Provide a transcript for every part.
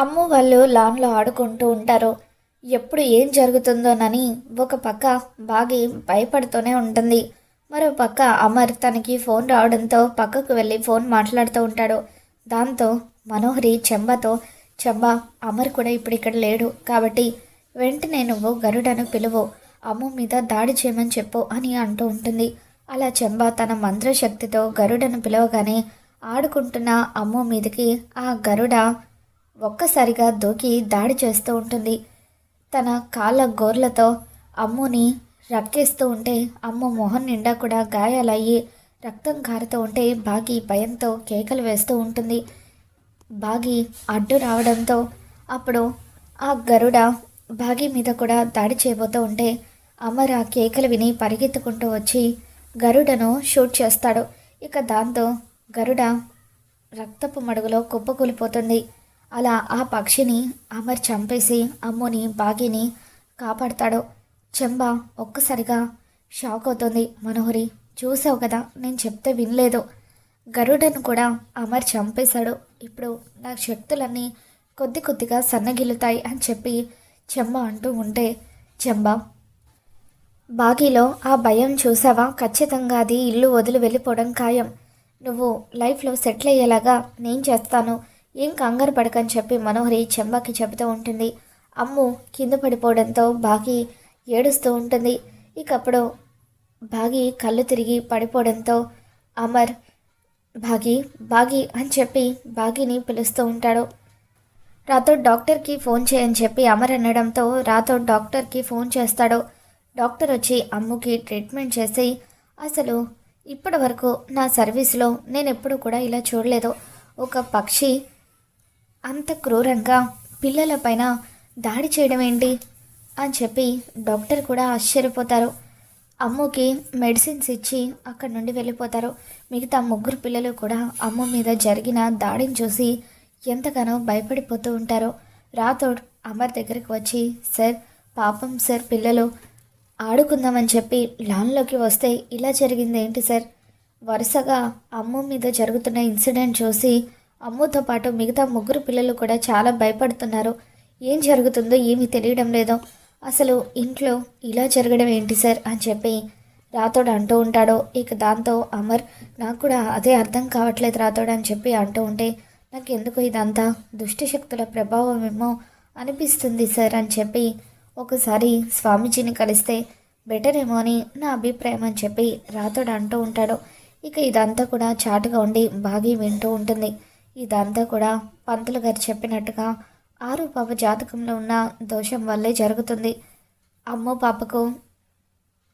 అమ్ము వాళ్ళు లాన్లో ఆడుకుంటూ ఉంటారు. ఎప్పుడు ఏం జరుగుతుందోనని ఒక పక్క బాగి భయపడుతూనే ఉంటుంది. మరో పక్క అమర్ తనకి ఫోన్ రావడంతో పక్కకు వెళ్ళి ఫోన్ మాట్లాడుతూ ఉంటాడు. దాంతో మనోహరి చెంబతో చెంబ అమర్ కూడా ఇప్పుడు ఇక్కడ లేడు. కాబట్టి వెంటనే నువ్వు గరుడను పిలువు. అమ్ము మీద దాడి చేయమని చెప్పు అని అంటూ ఉంటుంది. అలా చెంబ తన మంత్రశక్తితో గరుడను పిలవగానే ఆడుకుంటున్న అమ్ము మీదకి ఆ గరుడ ఒక్కసారిగా దూకి దాడి చేస్తూ ఉంటుంది. తన కాళ్ళ గోర్లతో అమ్ముని రక్కేస్తూ ఉంటే అమ్ము మొహం నిండా కూడా గాయాలయ్యి రక్తం కారుతూ ఉంటే బాగి భయంతో కేకలు వేస్తూ ఉంటుంది. బాగి అడ్డు రావడంతో అప్పుడు ఆ గరుడ బాగి మీద కూడా దాడి చేయబోతూ ఉంటే అమర్ ఆ కేకలు విని పరిగెత్తుకుంటూ వచ్చి గరుడను షూట్ చేస్తాడు. ఇక దాంతో గరుడ రక్తపు మడుగులో కుప్పకూలిపోతుంది. అలా ఆ పక్షిని అమర్ చంపేసి అమ్ముని బాగిని కాపాడతాడు. చెంబ ఒక్కసారిగా షాక్ అవుతుంది. మనోహరి చూసావు కదా నేను చెప్తే వినలేదు. గరుడను కూడా అమర్ చంపేశాడు. ఇప్పుడు నా శక్తులన్నీ కొద్ది కొద్దిగా సన్నగిల్లుతాయి అని చెప్పి చెంబ అంటూ ఉంటే చెంబ బాగీలో ఆ భయం చూసావా? ఖచ్చితంగా అది ఇల్లు వదిలి వెళ్ళిపోవడం ఖాయం. నువ్వు లైఫ్లో సెటిల్ అయ్యేలాగా నేను చేస్తాను. ఏం కంగారు పడకని చెప్పి మనోహరి చెంబాకి చెబుతూ ఉంటుంది. అమ్ము కింద పడిపోవడంతో బాగి ఏడుస్తూ ఉంటుంది. ఇకప్పుడు బాగి కళ్ళు తిరిగి పడిపోవడంతో అమర్ బాగి బాగి అని చెప్పి బాగిని పిలుస్తూ ఉంటాడు. రాథోడ్ డాక్టర్కి ఫోన్ చేయని చెప్పి అమర్ అనడంతో రాథోడ్ డాక్టర్కి ఫోన్ చేస్తాడు. డాక్టర్ వచ్చి అమ్ముకి ట్రీట్మెంట్ చేసి అసలు ఇప్పటి వరకు నా సర్వీస్లో నేను ఎప్పుడు కూడా ఇలా చూడలేదు. ఒక పక్షి అంత క్రూరంగా పిల్లలపైన దాడి చేయడం ఏంటి? అని చెప్పి డాక్టర్ కూడా ఆశ్చర్యపోతారు. అమ్ముకి మెడిసిన్స్ ఇచ్చి అక్కడి నుండి వెళ్ళిపోతారు. మిగతా ముగ్గురు పిల్లలు కూడా అమ్మ మీద జరిగిన దాడిని చూసి ఎంతగానో భయపడిపోతూ ఉంటారు. రాథోడ్ అమర్ దగ్గరికి వచ్చి సార్ పాపం సార్ పిల్లలు ఆడుకుందామని చెప్పి లాన్లోకి వస్తే ఇలా జరిగింది ఏంటి సార్? వరుసగా అమ్ము మీద జరుగుతున్న ఇన్సిడెంట్ చూసి అమ్ముతో పాటు మిగతా ముగ్గురు పిల్లలు కూడా చాలా భయపడుతున్నారు. ఏం జరుగుతుందో ఏమీ తెలియడం లేదు. అసలు ఇంట్లో ఇలా జరగడం ఏంటి సార్? అని చెప్పి రాతోడు అంటూ ఉంటాడో. ఇక దాంతో అమర్ నాకు కూడా అదే అర్థం కావట్లేదు రాతోడు అని చెప్పి అంటూ ఉంటే నాకు ఎందుకు ఇదంతా? దుష్టశక్తుల ప్రభావమేమో ప్రభావం ఏమో అనిపిస్తుంది సార్ అని చెప్పి ఒకసారి స్వామీజీని కలిస్తే బెటర్ ఏమో అని నా అభిప్రాయం అని చెప్పి రాతోడు అంటూ ఉంటాడు. ఇక ఇదంతా కూడా చాటుగా ఉండి బాగా వింటూ ఉంటుంది. ఇదంతా కూడా పంతులు గారు చెప్పినట్టుగా ఆరు పాప జాతకంలో ఉన్న దోషం వల్లే జరుగుతుంది. అమ్మో పాపకు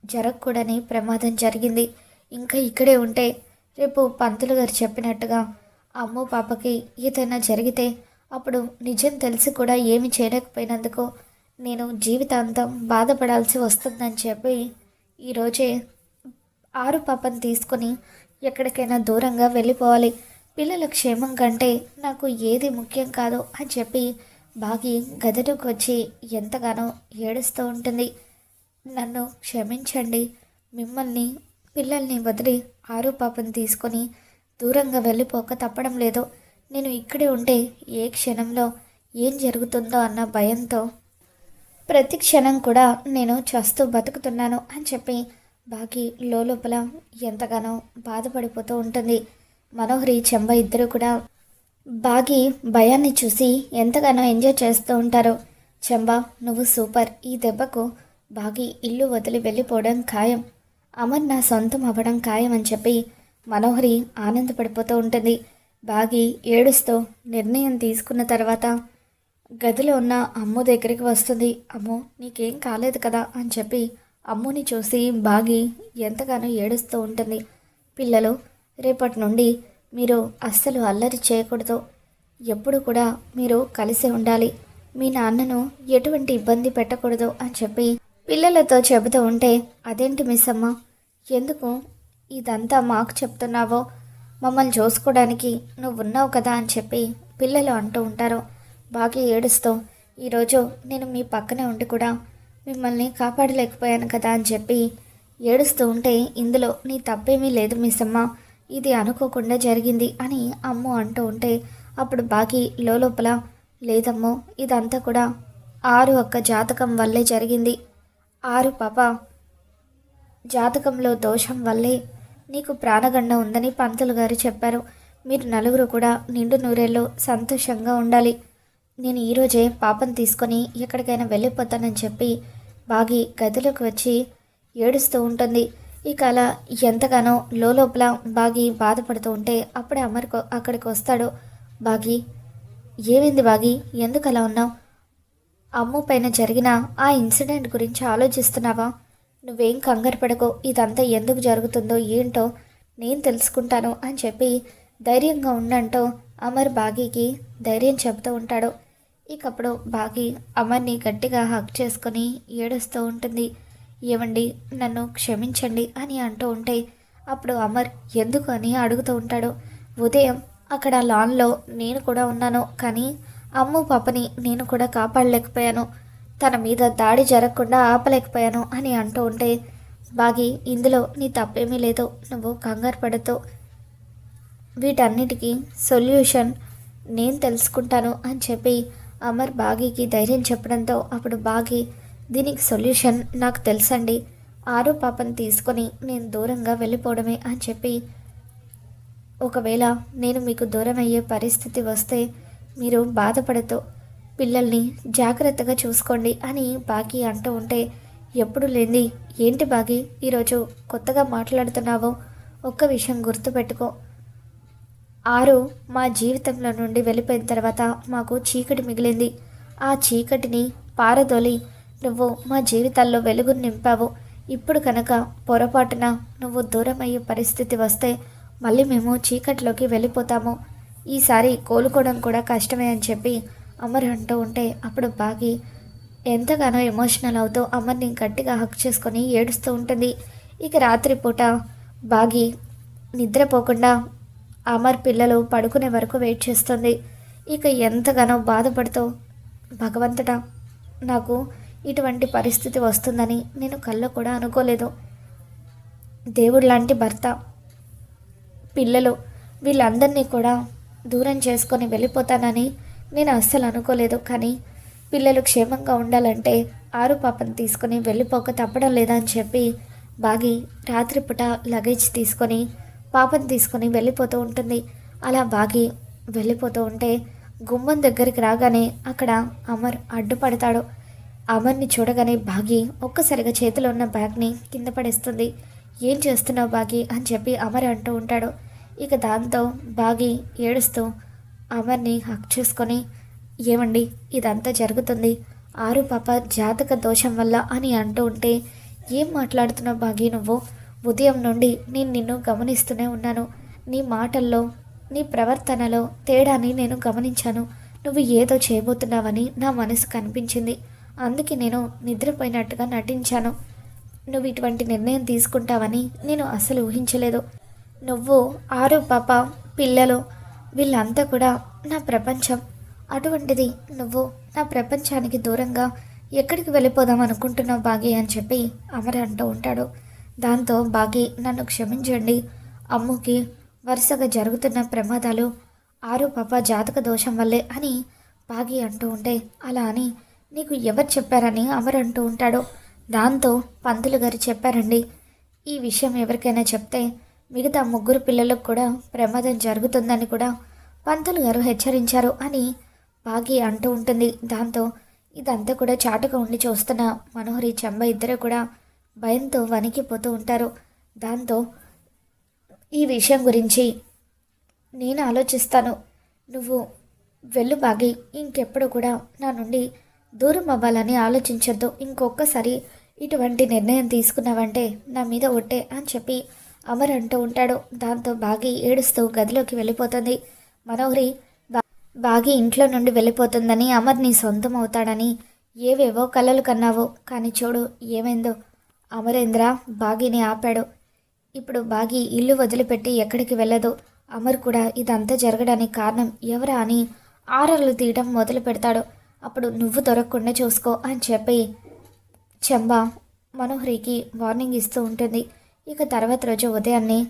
జరగకూడని ప్రమాదం జరిగింది. ఇంకా ఇక్కడే ఉంటే రేపు పంతులు గారు చెప్పినట్టుగా అమ్మో పాపకి ఏదైనా జరిగితే అప్పుడు నిజం తెలిసి కూడా ఏమి చేయలేకపోయినందుకు నేను జీవితాంతం బాధపడాల్సి వస్తుందని చెప్పి ఈరోజే ఆరు పాపను తీసుకొని ఎక్కడికైనా దూరంగా వెళ్ళిపోవాలి. పిల్లల క్షేమం కంటే నాకు ఏది ముఖ్యం కాదో అని చెప్పి బాగి గదిలోకి వచ్చి ఎంతగానో ఏడుస్తూ ఉంటుంది. నన్ను క్షమించండి. మిమ్మల్ని పిల్లల్ని వదిలి ఆరు పాపను తీసుకొని దూరంగా వెళ్ళిపోక తప్పడం లేదు. నేను ఇక్కడే ఉంటే ఏ క్షణంలో ఏం జరుగుతుందో అన్న భయంతో ప్రతి క్షణం కూడా నేను చస్తూ బతుకుతున్నాను అని చెప్పి బాకీ లోపల ఎంతగానో బాధపడిపోతూ ఉంటుంది. మనోహరి చెంబ ఇద్దరు కూడా బాగి భయాన్ని చూసి ఎంతగానో ఎంజాయ్ చేస్తూ ఉంటారు. చెంబ నువ్వు సూపర్. ఈ దెబ్బకు బాగి ఇల్లు వదిలి వెళ్ళిపోవడం ఖాయం. అమర్ నా సొంతం అవ్వడం ఖాయం అని చెప్పి మనోహరి ఆనందపడిపోతూ ఉంటుంది. బాగి ఏడుస్తూ నిర్ణయం తీసుకున్న తర్వాత గదిలో ఉన్న అమ్ము దగ్గరికి వస్తుంది. అమ్ము నీకేం కాలేదు కదా అని చెప్పి అమ్ముని చూసి బాగి ఎంతగానో ఏడుస్తూ ఉంటుంది. పిల్లలు రేపటి నుండి మీరు అస్సలు అల్లరి చేయకూడదు. ఎప్పుడు కూడా మీరు కలిసి ఉండాలి. మీ నాన్నను ఎటువంటి ఇబ్బంది పెట్టకూడదు అని చెప్పి పిల్లలతో చెబుతూ ఉంటే అదేంటి మిస్ అమ్మ ఎందుకు ఇదంతా మాకు చెప్తున్నావో? మమ్మల్ని చూసుకోవడానికి నువ్వు ఉన్నావు కదా అని చెప్పి పిల్లలు అంటూ ఉంటారు. బాగా ఏడుస్తూ ఈరోజు నేను మీ పక్కనే ఉండి కూడా మిమ్మల్ని కాపాడలేకపోయాను కదా అని చెప్పి ఏడుస్తూ ఉంటే ఇందులో నీ తప్పేమీ లేదు మిస్ అమ్మ ఇది అనుకోకుండా జరిగింది అని అమ్ము అంటూ ఉంటే అప్పుడు బాకి లోపల లేదమ్మో ఇదంతా కూడా ఆరు ఒక్క జాతకం వల్లే జరిగింది. ఆరు పాప జాతకంలో దోషం వల్లే నీకు ప్రాణగండ ఉందని పంతులు గారు చెప్పారు. మీరు నలుగురు కూడా నిండు నూరేళ్ళు సంతోషంగా ఉండాలి. నేను ఈరోజే పాపం తీసుకొని ఎక్కడికైనా వెళ్ళిపోతానని చెప్పి బాగి గదిలోకి వచ్చి ఏడుస్తూ ఉంటుంది. ఇక అలా ఎంతగానో లోపల బాగి బాధపడుతూ ఉంటే అప్పుడే అమర్ అక్కడికి వస్తాడు. బాగి ఏమైంది బాగి? ఎందుకు అలా ఉన్నావు? అమ్ము పైన జరిగిన ఆ ఇన్సిడెంట్ గురించి ఆలోచిస్తున్నావా? నువ్వేం కంగారు పడకు. ఇదంతా ఎందుకు జరుగుతుందో ఏంటో నేను తెలుసుకుంటాను అని చెప్పి ధైర్యంగా ఉండంటూ అమర్ బాగీకి ధైర్యం చెబుతూ ఉంటాడు. ఇకప్పుడు బాగి అమర్ని గట్టిగా హక్ చేసుకొని ఏడుస్తూ ఉంటుంది. ఇవ్వండి నన్ను క్షమించండి అని అంటూ ఉంటే అప్పుడు అమర్ ఎందుకు అని అడుగుతూ ఉంటాడు. ఉదయం అక్కడ లాన్లో నేను కూడా ఉన్నాను కానీ అమ్ము పాపని నేను కూడా కాపాడలేకపోయాను. తన మీద దాడి జరగకుండా ఆపలేకపోయాను అని అంటూ ఉంటే బాగి ఇందులో నీ తప్పేమీ లేదు నువ్వు కంగారు పడద్దు. వీటన్నిటికీ సొల్యూషన్ నేను తెలుసుకుంటాను అని చెప్పి అమర్ బాగీకి ధైర్యం చెప్పడంతో అప్పుడు బాగి దీనికి సొల్యూషన్ నాకు తెలుసండి. ఆరు పాపను తీసుకొని నేను దూరంగా వెళ్ళిపోవడమే అని చెప్పి ఒకవేళ నేను మీకు దూరం అయ్యే పరిస్థితి వస్తే మీరు బాధపడుతూ పిల్లల్ని జాగ్రత్తగా చూసుకోండి అని బాకీ అంటూ ఉంటే ఎప్పుడు లేని ఏంటి బాగి ఈరోజు కొత్తగా మాట్లాడుతున్నావో. ఒక్క విషయం గుర్తుపెట్టుకో. ఆరు మా జీవితంలో నుండి వెళ్ళిపోయిన తర్వాత మాకు చీకటి మిగిలింది. ఆ చీకటిని పారదోలి నువ్వు మా జీవితాల్లో వెలుగును నింపావు. ఇప్పుడు కనుక పొరపాటున నువ్వు దూరం అయ్యే పరిస్థితి వస్తే మళ్ళీ మేము చీకటిలోకి వెళ్ళిపోతాము. ఈసారి కోలుకోవడం కూడా కష్టమే అని చెప్పి అమర్ అంటూ ఉంటే అప్పుడు బాగి ఎంతగానో ఎమోషనల్ అవుతూ అమర్ని గట్టిగా హక్ చేసుకొని ఏడుస్తూ ఉంటుంది. ఇక రాత్రిపూట బాగి నిద్రపోకుండా అమర్ పిల్లలు పడుకునే వరకు వెయిట్ చేస్తుంది. ఇక ఎంతగానో బాధపడుతూ భగవంతుడా నాకు ఇటువంటి పరిస్థితి వస్తుందని నేను కళ్ళు కూడా అనుకోలేదు. దేవుడు లాంటి భర్త పిల్లలు వీళ్ళందరినీ కూడా దూరం చేసుకొని వెళ్ళిపోతానని నేను అస్సలు అనుకోలేదు. కానీ పిల్లలు క్షేమంగా ఉండాలంటే ఆరు పాపను తీసుకొని వెళ్ళిపోక తప్పడం లేదా అని చెప్పి బాగి రాత్రిపూట లగేజ్ తీసుకొని పాపను తీసుకొని వెళ్ళిపోతూ ఉంటుంది. అలా బాగి వెళ్ళిపోతూ ఉంటే గుమ్మం దగ్గరికి రాగానే అక్కడ అమర్ అడ్డుపడతాడు. అమర్ని చూడగానే బాగి ఒక్కసారిగా చేతిలో ఉన్న బ్యాగ్ని కింద పడేస్తుంది. ఏం చేస్తున్నావు బాగి? అని చెప్పి అమర్ అంటూ ఉంటాడు. ఇక దాంతో బాగి ఏడుస్తూ అమర్ని హక్ చేసుకొని ఏమండి ఇదంతా జరుగుతుంది. ఆరు పాప జాతక దోషం వల్ల అని అంటూ ఉంటే ఏం మాట్లాడుతున్నావు బాగి నువ్వు? ఉదయం నుండి నేను నిన్ను గమనిస్తూనే ఉన్నాను. నీ మాటల్లో నీ ప్రవర్తనలో తేడాని నేను గమనించాను. నువ్వు ఏదో చేయబోతున్నావని నా మనసు కనిపించింది. అందుకే నేను నిద్రపోయినట్టుగా నటించాను. నువ్వు ఇటువంటి నిర్ణయం తీసుకుంటావని నేను అసలు ఊహించలేదు. నువ్వు ఆరు పాప పిల్లలు వీళ్ళంతా కూడా నా ప్రపంచం. అటువంటిది నువ్వు నా ప్రపంచానికి దూరంగా ఎక్కడికి వెళ్ళిపోదాం అనుకుంటున్నావు బాగి అని చెప్పి అమర అంటూ ఉంటాడు. దాంతో బాగి నన్ను క్షమించండి. అమ్ముకి వరుసగా జరుగుతున్న ప్రమాదాలు ఆరు పాప జాతక దోషం వల్లే అని బాగి అంటూ ఉంటే అలా అని నీకు ఎవరు చెప్పారని అమర్ అంటూ ఉంటాడు. దాంతో పంతులు గారు చెప్పారండి ఈ విషయం ఎవరికైనా చెప్తే మిగతా ముగ్గురు పిల్లలకు కూడా ప్రమాదం జరుగుతుందని కూడా పంతులు గారు హెచ్చరించారు అని బాగి అంటూ ఉంటుంది. దాంతో ఇదంతా కూడా చాటుగా ఉండి చూస్తున్న మనోహరి చెంబ ఇద్దరు కూడా భయంతో వణికిపోతూ ఉంటారు. దాంతో ఈ విషయం గురించి నేను ఆలోచిస్తాను. నువ్వు వెళ్ళు బాగి ఇంకెప్పుడు కూడా నా నుండి దూరం అవ్వాలని ఆలోచించొద్దు. ఇంకొకసారి ఇటువంటి నిర్ణయం తీసుకున్నావంటే నా మీద ఒట్టే అని చెప్పి అమర్ అంటూ ఉంటాడు. దాంతో బాగి ఏడుస్తూ గదిలోకి వెళ్ళిపోతుంది. మనోహరి బాగి ఇంట్లో నుండి వెళ్ళిపోతుందని అమర్ నీ సొంతం అవుతాడని ఏవేవో కలలు కన్నావు. కానీ చూడు ఏమైందో? అమరేంద్ర బాగిని ఆపాడు. ఇప్పుడు బాగి ఇల్లు వదిలిపెట్టి ఎక్కడికి వెళ్ళదు. అమర్ కూడా ఇదంతా జరగడానికి కారణం ఎవరా అని ఆరలు తీయడం మొదలు పెడతాడు అప్పుడు నువ్వు దొరకకుండా చూసుకో అని చెప్పి చెంబ మనోహరికి వార్నింగ్ ఇస్తూ ఉంటుంది. ఇక తర్వాత రోజు ఉదయాన్నే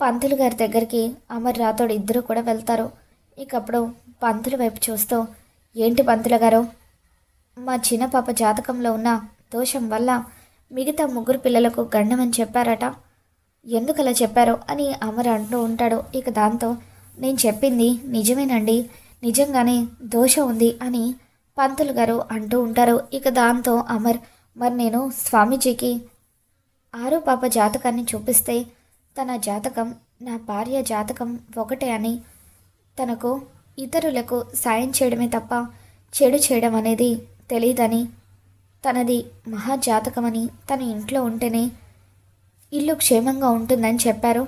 పంతులు గారి దగ్గరికి అమర్ రాథోడ్ ఇద్దరు కూడా వెళ్తారు. ఇక అప్పుడు పంతుల వైపు చూస్తూ ఏంటి పంతుల గారు? మా చిన్న పాప జాతకంలో ఉన్న దోషం వల్ల మిగతా ముగ్గురు పిల్లలకు గండమని చెప్పారట. ఎందుకలా చెప్పారో? అని అమర్ అంటూ ఉంటాడు. ఇక దాంతో నేను చెప్పింది నిజమేనండి. నిజంగానే దోషం ఉంది అని పంతులు గారు అంటూ ఉంటారు. ఇక దాంతో అమర్ మరి నేను స్వామీజీకి ఆరో పాప జాతకాన్ని చూపిస్తే తన జాతకం నా భార్య జాతకం ఒకటే అని తనకు ఇతరులకు సాయం చేయడమే తప్ప చెడు చేయడం అనేది తెలియదని తనది మహాజాతకమని తన ఇంట్లో ఉంటేనే ఇల్లు క్షేమంగా ఉంటుందని చెప్పారు.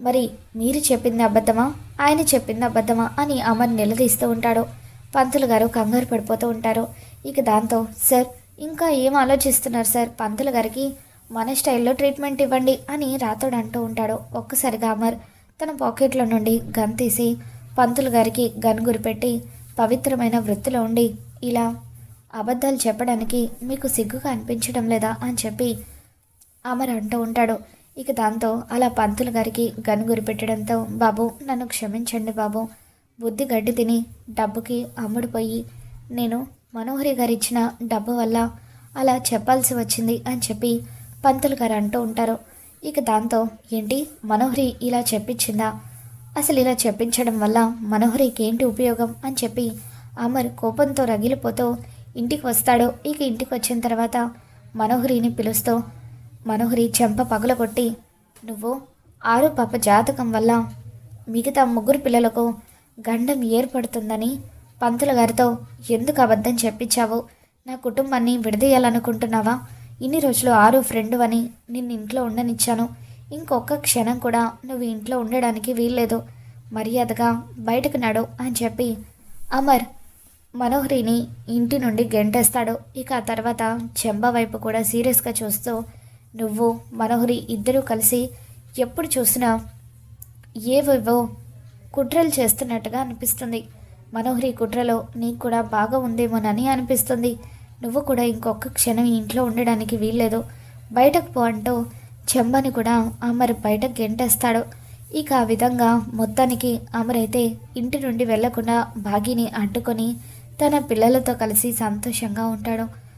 మరి మీరు చెప్పింది అబద్ధమా? ఆయన చెప్పింది అబద్ధమా అని అమర్ నిలదీస్తూ ఉంటాడు. పంతులు గారు కంగారు పడిపోతూ ఉంటారు. ఇక దాంతో సార్ ఇంకా ఏం ఆలోచిస్తున్నారు సార్? పంతులు గారికి మన స్టైల్లో ట్రీట్మెంట్ ఇవ్వండి అని రాతోడు అంటూ ఉంటాడు. ఒక్కసారిగా అమర్ తన పాకెట్లో నుండి గన్ తీసి పంతులు గారికి గన్ గురిపెట్టి పవిత్రమైన వృత్తిలో ఉండి ఇలా అబద్ధాలు చెప్పడానికి మీకు సిగ్గుగా అనిపించడం లేదా? అని చెప్పి అమర్ అంటూ ఉంటాడు. ఇక దాంతో అలా పంతులు గారికి గనుగురి పెట్టడంతో బాబు నన్ను క్షమించండి బాబు. బుద్ధి గడ్డి తిని డబ్బుకి అమ్ముడుపోయి నేను మనోహరి గారు ఇచ్చిన డబ్బు వల్ల అలా చెప్పాల్సి వచ్చింది అని చెప్పి పంతులు గారు అంటూ ఉంటారు. ఇక దాంతో ఏంటి? మనోహరి ఇలా చెప్పించిందా? అసలు ఇలా చెప్పించడం వల్ల మనోహరికి ఏంటి ఉపయోగం? అని చెప్పి అమర్ కోపంతో రగిలిపోతూ ఇంటికి వస్తాడు. ఇక ఇంటికి వచ్చిన తర్వాత మనోహరిని పిలుస్తూ మనోహరి చెంప పగలగొట్టి నువ్వు ఆరు పాప జాతకం వల్ల మిగతా ముగ్గురు పిల్లలకు గండం ఏర్పడుతుందని పంతుల గారితో ఎందుకు అబద్ధం చెప్పించావు? నా కుటుంబాన్ని విడదీయాలనుకుంటున్నావా? ఇన్ని రోజులు ఆరు ఫ్రెండు అని నిన్ను ఇంట్లో ఉండనిచ్చాను. ఇంకొక క్షణం కూడా నువ్వు ఇంట్లో ఉండడానికి వీల్లేదు. మర్యాదగా బయటకు నడు అని చెప్పి అమర్ మనోహరిని ఇంటి నుండి గెంటేస్తాడు. ఇక ఆ తర్వాత చెంబ వైపు కూడా సీరియస్గా చూస్తూ నువ్వు మనోహరి ఇద్దరూ కలిసి ఎప్పుడు చూసినా ఏవేవో కుట్రలు చేస్తున్నట్టుగా అనిపిస్తుంది. మనోహరి కుట్రలో నీకు కూడా బాగా ఉందేమోనని అనిపిస్తుంది. నువ్వు కూడా ఇంకొక క్షణం ఇంట్లో ఉండడానికి వీల్లేదు. బయటకు పో అంటూ చెంబని కూడా అమర్ బయటకు గెంటేస్తాడు. ఇక ఆ విధంగా మొత్తానికి అమరైతే ఇంటి నుండి వెళ్ళకుండా భాగిని అడ్డుకొని తన పిల్లలతో కలిసి సంతోషంగా ఉంటాడు.